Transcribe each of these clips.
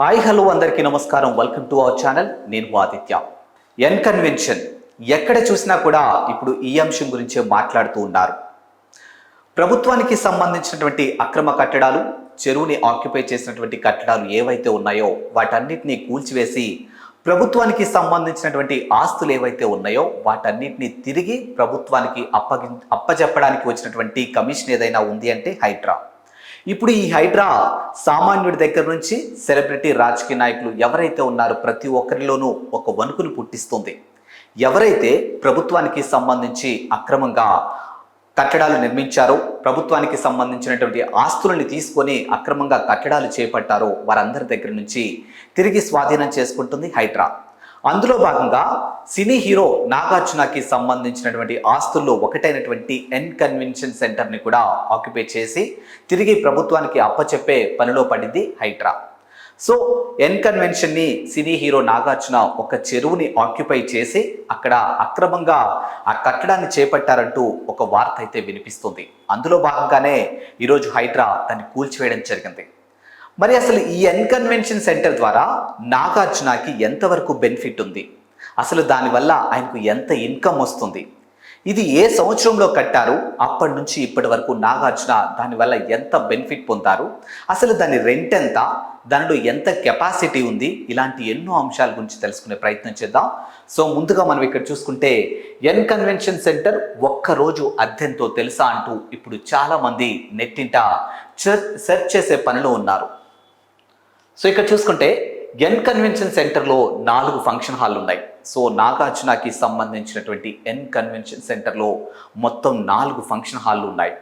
Hi hello అందరికీ నమస్కారం. Welcome to our channel నేను ఆదిత్య. ఎన్ కన్వెన్షన్ ఎక్కడ చూసినా కూడా ఇప్పుడు ఈ అంశం గురించే మాట్లాడుతూ ఉన్నారు. ప్రభుత్వానికి సంబంధించినటువంటి అక్రమ కట్టడాలు చెరువుని ఆక్యుపై చేసినటువంటి కట్టడాలు ఏవైతే ఉన్నాయో వాటన్నిటినీ కూల్చివేసి ప్రభుత్వానికి సంబంధించినటువంటి ఆస్తులు ఏవైతే ఉన్నాయో వాటన్నిటిని తిరిగి ప్రభుత్వానికి అప్పగి అప్పజెప్పడానికి వచ్చినటువంటి కమిషన్ ఏదైనా ఉంది అంటే హైడ్రా. ఇప్పుడు ఈ హైడ్రా సామాన్యుడి దగ్గర నుంచి సెలబ్రిటీ రాజకీయ నాయకులు ఎవరైతే ఉన్నారో ప్రతి ఒక్కరిలోనూ ఒక వణుకును పుట్టిస్తుంది. ఎవరైతే ప్రభుత్వానికి సంబంధించి అక్రమంగా కట్టడాలు నిర్మించారో ప్రభుత్వానికి సంబంధించినటువంటి ఆస్తులని తీసుకొని అక్రమంగా కట్టడాలు చేపట్టారో వారందరి దగ్గర నుంచి తిరిగి స్వాధీనం చేసుకుంటుంది హైడ్రా. అందులో భాగంగా సినీ హీరో నాగార్జునకి సంబంధించినటువంటి ఆస్తుల్లో ఒకటైనటువంటి ఎన్ కన్వెన్షన్ సెంటర్ని కూడా ఆక్యుపై చేసి తిరిగి ప్రభుత్వానికి అప్పచెప్పే పనిలో పడింది హైడ్రా. సో ఎన్ కన్వెన్షన్ని సినీ హీరో నాగార్జున ఒక చెరువుని ఆక్యుపై చేసి అక్కడ అక్రమంగా ఆ కట్టడాన్ని చేపట్టారంటూ ఒక వార్త అయితే వినిపిస్తుంది. అందులో భాగంగానే ఈరోజు హైడ్రా దాన్ని కూల్చివేయడం జరిగింది. మరి అసలు ఈ ఎన్ కన్వెన్షన్ సెంటర్ ద్వారా నాగార్జునకి ఎంతవరకు బెనిఫిట్ ఉంది? అసలు దానివల్ల ఆయనకు ఎంత ఇన్కమ్ వస్తుంది? ఇది ఏ సంవత్సరంలో కట్టారు? అప్పటి నుంచి ఇప్పటి వరకు నాగార్జున దానివల్ల ఎంత బెనిఫిట్ పొందారు? అసలు దాని రెంట్ ఎంత? దానిలో ఎంత కెపాసిటీ ఉంది? ఇలాంటి ఎన్నో అంశాల గురించి తెలుసుకునే ప్రయత్నం చేద్దాం. సో ముందుగా మనం ఇక్కడ చూసుకుంటే ఎన్ కన్వెన్షన్ సెంటర్ ఒక్కరోజు అద్దెంతో తెలుసా అంటూ ఇప్పుడు చాలామంది నెట్టింట సెర్చ్ చేసే పనిలో ఉన్నారు. సో ఇక్కడ చూసుకుంటే ఎన్ కన్వెన్షన్ సెంటర్లో నాలుగు ఫంక్షన్ హాల్ ఉన్నాయి. సో నాగార్జునకి సంబంధించినటువంటి ఎన్ కన్వెన్షన్ సెంటర్లో మొత్తం నాలుగు ఫంక్షన్ హాల్లు ఉన్నాయి.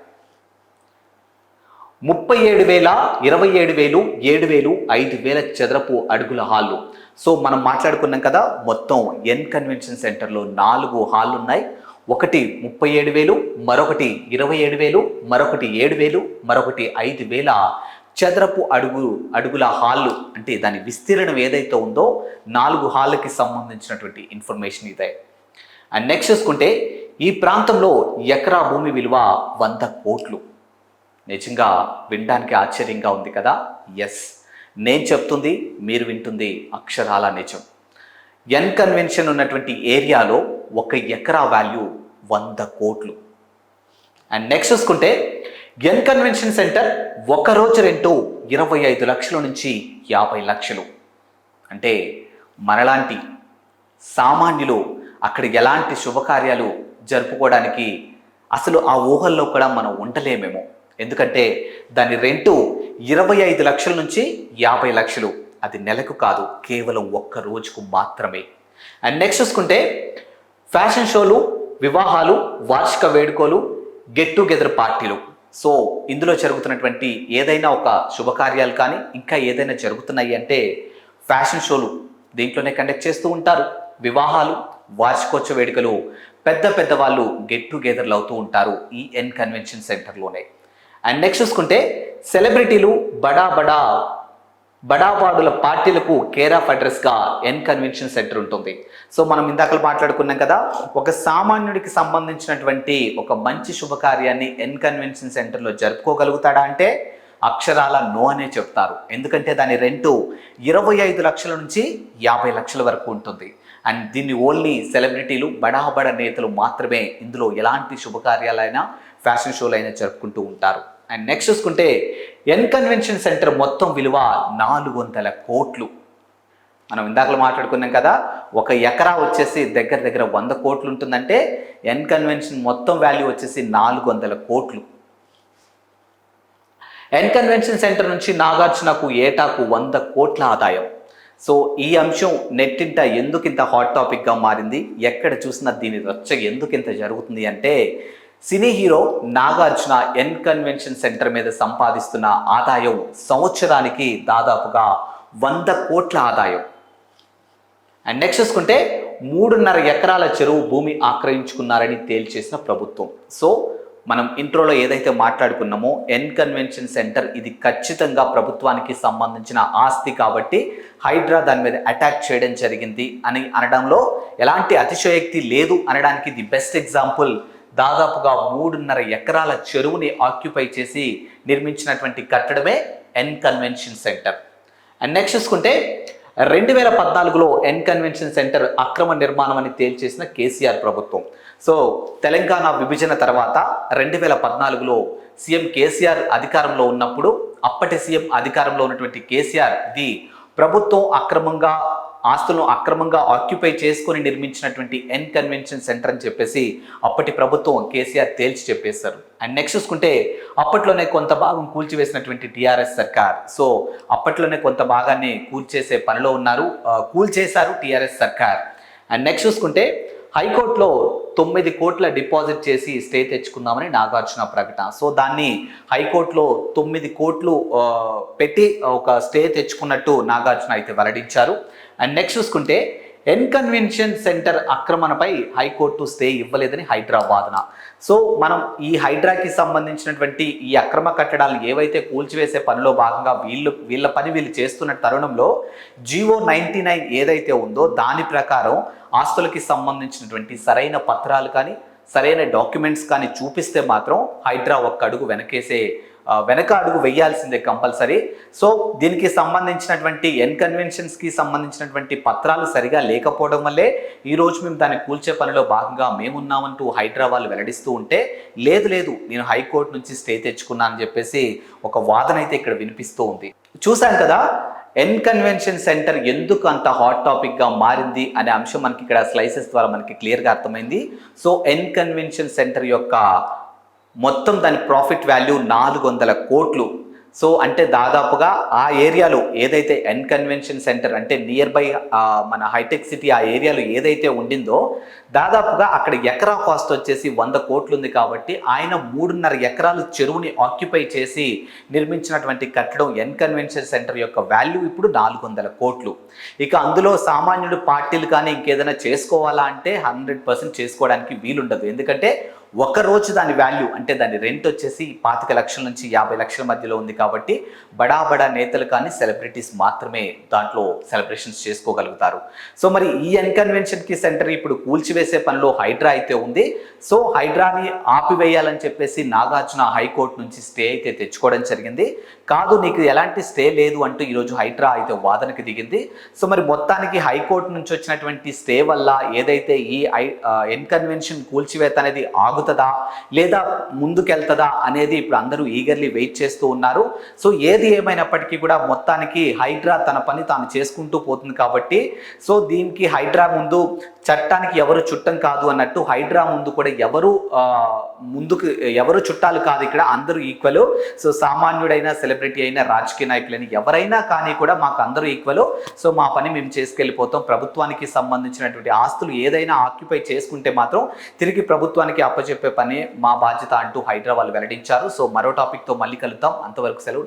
ముప్పై ఏడు వేల ఇరవై ఏడు వేలు ఏడు వేలు ఐదు వేల చదరపు అడుగుల హాళ్ళు సో మనం మాట్లాడుకున్నాం కదా మొత్తం ఎన్ కన్వెన్షన్ సెంటర్లో నాలుగు హాళ్ళు ఉన్నాయి. ఒకటి ముప్పై ఏడు వేలు మరొకటి ఇరవై ఏడు వేలు మరొకటి ఏడు వేలు మరొకటి ఐదు వేల చదరపు అడుగు అడుగుల హాళ్ళు అంటే దాని విస్తీర్ణం ఏదైతే ఉందో నాలుగు హాళ్ళకి సంబంధించినటువంటి ఇన్ఫర్మేషన్ ఇదే. అండ్ నెక్స్ట్ చూసుకుంటే ఈ ప్రాంతంలో ఎకరా భూమి విలువ వంద కోట్లు. నిజంగా వినడానికి ఆశ్చర్యంగా ఉంది కదా? ఎస్ నేను చెప్తుంది మీరు వింటుంది అక్షరాల నిజం. ఎన్ కన్వెన్షన్ ఉన్నటువంటి ఏరియాలో ఒక ఎకరా వాల్యూ వంద కోట్లు. అండ్ నెక్స్ట్ చూసుకుంటే ఎన్ కన్వెన్షన్ సెంటర్ ఒక రోజు రెంటు ఇరవై ఐదు లక్షల నుంచి యాభై లక్షలు. అంటే మనలాంటి సామాన్యులు అక్కడ ఎలాంటి శుభకార్యాలు జరుపుకోవడానికి అసలు ఆ ఊహల్లో కూడా మనం ఉండలేమేమో. ఎందుకంటే దాని రెంటు ఇరవై ఐదు లక్షల నుంచి యాభై లక్షలు. అది నెలకు కాదు కేవలం ఒక్క రోజుకు మాత్రమే. అండ్ నెక్స్ట్ చూసుకుంటే ఫ్యాషన్ షోలు వివాహాలు వార్షిక వేడుకలు గెట్ టుగెదర్ పార్టీలు. సో ఇందులో జరుగుతున్నటువంటి ఏదైనా ఒక శుభకార్యాలు కానీ ఇంకా ఏదైనా జరుగుతున్నాయి అంటే ఫ్యాషన్ షోలు దీంట్లోనే కండక్ట్ చేస్తూ ఉంటారు. వివాహాలు వార్షికోత్సవ వేడుకలు పెద్ద పెద్ద వాళ్ళు గెట్ టుగెదర్లు అవుతూ ఉంటారు ఈ ఎన్ కన్వెన్షన్ సెంటర్లోనే అండ్ నెక్స్ట్ చూసుకుంటే సెలబ్రిటీలు బడా బడా బడాబాడుల పార్టీలకు కేర్ ఆఫ్ అడ్రస్గా ఎన్ కన్వెన్షన్ సెంటర్ ఉంటుంది. సో మనం ఇందాక మాట్లాడుకున్నాం కదా ఒక సామాన్యుడికి సంబంధించినటువంటి ఒక మంచి శుభకార్యాన్ని ఎన్ కన్వెన్షన్ సెంటర్లో జరుపుకోగలుగుతాడా అంటే అక్షరాల నో అనే చెప్తారు. ఎందుకంటే దాని రెంటు ఇరవై ఐదు లక్షల నుంచి యాభై లక్షల వరకు ఉంటుంది. అండ్ దీన్ని ఓన్లీ సెలబ్రిటీలు బడాబడ నేతలు మాత్రమే ఇందులో ఎలాంటి శుభకార్యాలైనా ఫ్యాషన్ షోలైనా జరుపుకుంటూ ఉంటారు. అండ్ నెక్స్ట్ చూసుకుంటే ఎన్ కన్వెన్షన్ సెంటర్ మొత్తం విలువ నాలుగు వందల కోట్లు. మనం ఇందాకలు మాట్లాడుకున్నాం కదా ఒక ఎకరా వచ్చేసి దగ్గర దగ్గర వంద కోట్లు ఉంటుందంటే ఎన్ కన్వెన్షన్ మొత్తం వాల్యూ వచ్చేసి నాలుగు వందల కోట్లు. ఎన్ కన్వెన్షన్ సెంటర్ నుంచి నాగార్జునకు ఏటాకు వంద కోట్ల ఆదాయం. సో ఈ అంశం నెట్టింట ఎందుకు ఇంత హాట్ టాపిక్గా మారింది? ఎక్కడ చూసినా దీని రచ్చ ఎందుకు ఇంత జరుగుతుంది అంటే cine hero Nagarjuna N convention center మీద సంపాదిస్తున్న ఆదాయం సంవత్సరానికి దాదాపుగా వంద కోట్ల ఆదాయం. అండ్ నెక్స్ట్ చూసుకుంటే మూడున్నర ఎకరాల చెరువు భూమి ఆక్రమించుకున్నారని తేల్చేసిన ప్రభుత్వం. సో మనం ఇంట్రోలో ఏదైతే మాట్లాడుకున్నామో ఎన్ కన్వెన్షన్ సెంటర్ ఇది ఖచ్చితంగా ప్రభుత్వానికి సంబంధించిన ఆస్తి కాబట్టి హైడ్రా దాని మీద అటాక్ చేయడం జరిగింది అని అనడంలో ఎలాంటి అతిశయోక్తి లేదు అనడానికి ది బెస్ట్ ఎగ్జాంపుల్ దాదాపుగా మూడున్నర ఎకరాల చెరువుని ఆక్యుపై చేసి నిర్మించినటువంటి కట్టడమే N convention center. And next చూసుకుంటే రెండు వేల పద్నాలుగులో ఎన్ కన్వెన్షన్ సెంటర్ అక్రమ నిర్మాణం అని తేల్చేసిన కేసీఆర్ ప్రభుత్వం. సో తెలంగాణ విభజన తర్వాత రెండు వేల పద్నాలుగులో సీఎం కేసీఆర్ అధికారంలో ఉన్నప్పుడు అప్పటి సీఎం అధికారంలో ఉన్నటువంటి కేసీఆర్ ఇది ప్రభుత్వం అక్రమంగా ఆస్తులను అక్రమంగా ఆక్యుపై చేసుకొని నిర్మించినటువంటి ఎన్ కన్వెన్షన్ సెంటర్ అని చెప్పేసి అప్పటి ప్రభుత్వం కేసీఆర్ తేల్చి చెప్పేశారు. అండ్ నెక్స్ట్ చూసుకుంటే అప్పట్లోనే కొంత భాగం కూల్చివేసినటువంటి టీఆర్ఎస్ సర్కార్. సో అప్పట్లోనే కొంత భాగాన్ని కూల్చేసే పనిలో ఉన్నారు. కూల్చేశారు టీఆర్ఎస్ సర్కార్. అండ్ నెక్స్ట్ చూసుకుంటే హైకోర్టులో తొమ్మిది కోట్ల డిపాజిట్ చేసి స్టే తెచ్చుకుందామని నాగార్జున ప్రకటన. సో దాన్ని హైకోర్టులో తొమ్మిది కోట్లు పెట్టి ఒక స్టే తెచ్చుకున్నట్టు నాగార్జున అయితే వెల్లడించారు. అండ్ నెక్స్ట్ చూసుకుంటే ఎన్కన్వెన్షన్ సెంటర్ ఆక్రమణపై హైకోర్టు స్టే ఇవ్వలేదని హైడ్రా వాదన. సో మనం ఈ హైడ్రాకి సంబంధించినటువంటి ఈ అక్రమ కట్టడాలను ఏవైతే కూల్చివేసే పనిలో భాగంగా వీళ్ళు వీళ్ళ పని వీళ్ళు చేస్తున్న తరుణంలో జియో నైంటీ నైన్ ఏదైతే ఉందో దాని ప్రకారం ఆస్తులకి సంబంధించినటువంటి సరైన పత్రాలు కానీ సరైన డాక్యుమెంట్స్ కానీ చూపిస్తే మాత్రం హైడ్రా ఒక్క అడుగు వెనకేసే వెనక అడుగు వేయాల్సిందే కంపల్సరీ. సో దీనికి సంబంధించినటువంటి ఎన్కన్వెన్షన్స్కి సంబంధించినటువంటి పత్రాలు సరిగా లేకపోవడం వల్లే ఈ రోజు మేము దాన్ని కూల్చే పనిలో భాగంగా మేమున్నామంటూ హైదరాబాద్ వెల్లడిస్తూ ఉంటే లేదు లేదు నేను హైకోర్టు నుంచి స్టే తెచ్చుకున్నాను అని చెప్పేసి ఒక వాదన అయితే ఇక్కడ వినిపిస్తూ ఉంది. చూశాను కదా ఎన్ కన్వెన్షన్ సెంటర్ ఎందుకు అంత హాట్ టాపిక్గా మారింది అనే అంశం మనకి ఇక్కడ స్లైసెస్ ద్వారా మనకి క్లియర్గా అర్థమైంది. సో ఎన్ కన్వెన్షన్ సెంటర్ యొక్క మొత్తం దాని ప్రాఫిట్ వాల్యూ నాలుగు వందల కోట్లు. సో అంటే దాదాపుగా ఆ ఏరియాలో ఏదైతే ఎన్ కన్వెన్షన్ సెంటర్ అంటే నియర్ బై మన హైటెక్ సిటీ ఆ ఏరియాలో ఏదైతే ఉండిందో దాదాపుగా అక్కడ ఎకరా కాస్ట్ వచ్చేసి వంద కోట్లు ఉంది కాబట్టి ఆయన మూడున్నర ఎకరాలు చెరువుని ఆక్యుపై చేసి నిర్మించినటువంటి కట్టడం ఎన్ కన్వెన్షన్ సెంటర్ యొక్క వాల్యూ ఇప్పుడు నాలుగు వందల కోట్లు. ఇక అందులో సామాన్యుడు పార్టీలు కానీ ఇంకేదైనా చేసుకోవాలా అంటే హండ్రెడ్ పర్సెంట్ చేసుకోవడానికి వీలుండదు. ఎందుకంటే ఒక రోజు దాని వాల్యూ అంటే దాని రెంట్ వచ్చేసి పాతిక లక్షల నుంచి యాభై లక్షల మధ్యలో ఉంది కాబట్టి బడా బడా నేతలు కానీ సెలబ్రిటీస్ మాత్రమే దాంట్లో సెలబ్రేషన్స్ చేసుకోగలుగుతారు. సో మరి ఈ అన్కన్వెన్షన్కి సెంటర్ ఇప్పుడు కూల్చివేసే పనిలో హైడ్రా అయితే ఉంది. సో హైడ్రాని ఆపివేయాలని చెప్పేసి నాగార్జున హైకోర్టు నుంచి స్టే అయితే తెచ్చుకోవడం జరిగింది. కాదు నీకు ఎలాంటి స్టే లేదు అంటూ ఈరోజు హైడ్రా అయితే వాదనకి దిగింది. సో మరి మొత్తానికి హైకోర్టు నుంచి వచ్చినటువంటి స్టే వల్ల ఏదైతే ఈ ఎన్కన్వెన్షన్ కూల్చివేత అనేది ఆగుతుందా? లేదా ముందుకెళ్తుందా? అనేది ఇప్పుడు అందరూ ఈగర్లీ వెయిట్ చేస్తూ ఉన్నారు. సో ఏది ఏమైనప్పటికీ కూడా మొత్తానికి హైడ్రా తన పని తాను చేసుకుంటూ పోతుంది కాబట్టి సో దీనికి హైడ్రా ముందు చట్టానికి ఎవరు చుట్టం కాదు అన్నట్టు హైడ్రా ముందు కూడా ఎవరు ముందుకు ఎవరు చుట్టాలు కాదు ఇక్కడ అందరూ ఈక్వల్ సో సామాన్యుడైనా సెలబ్రిటీ అయినా రాజకీయ నాయకులైన ఎవరైనా కానీ కూడా మాకు అందరూ ఈక్వల్ సో మా పని మేము చేసుకెళ్ళిపోతాం. ప్రభుత్వానికి సంబంధించినటువంటి ఆస్తులు ఏదైనా ఆక్యుపై చేసుకుంటే మాత్రం తిరిగి ప్రభుత్వానికి చెప్పే పని మా బాధ్యత అంటూ హైదరాబాద్ వెల్లడించారు. సో మరో టాపిక్తో మళ్ళీ కలుద్దాం. అంతవరకు సెలవు.